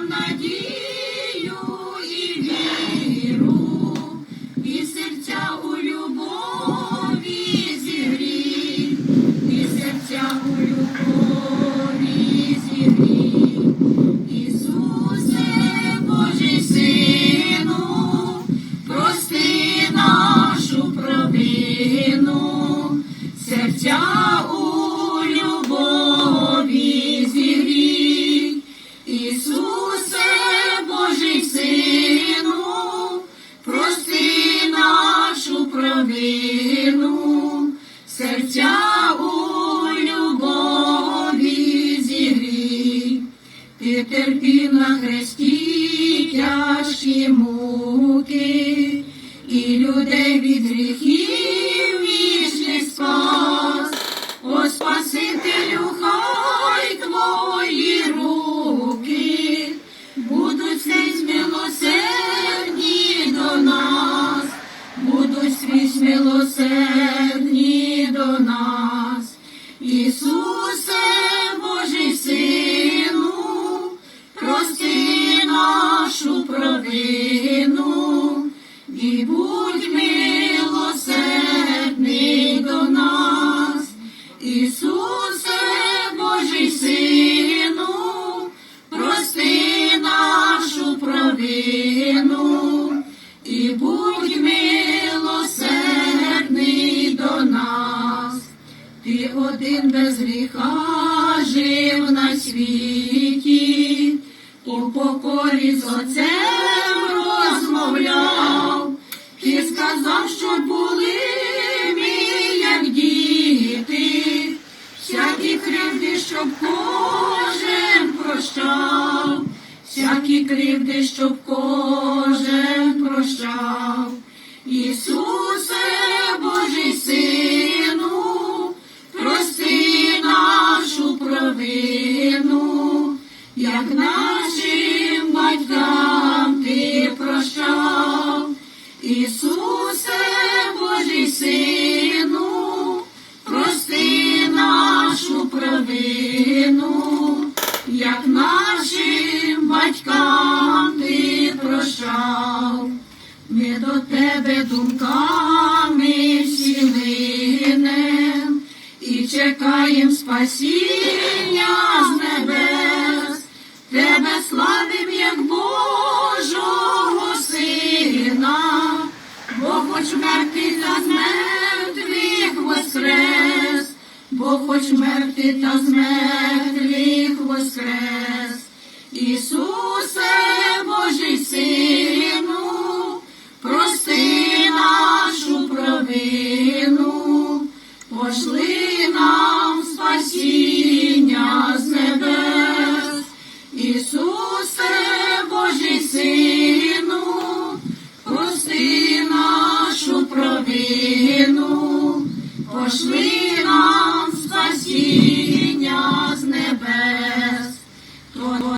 нам надію і віру, і серця у любові зігрій, і серця у любові зігрій. Ісусе, Божий Сину, прости нашу провину, серця у Ти терпів на хресті тяжкі муки, і людей від гріхів вічний спас. О Спасителю, хай твої руки будуть скрізь милосердні до нас, будуть скрізь милосердні до нас. Ісусе, Ти один без гріха жив на світі, у покорі з отцем розмовляв, ти сказав, що були ми, як діти, всякі кривди, щоб кожен прощав, всякі кривди, щоб кожен провину, як нашим батькам ти прощав. Ми до тебе думками всі і чекаєм спасіння з небес, тебе славим, як Божого Сина, бо хоч мертвий та з мертвих воскрес, хоч мертвий та з мертвих воскрес. Ісусе, Божий Сину, прости нашу провину, пошли нам спасіння з небес. Ісусе, Божий Сину, прости нашу провину, пошли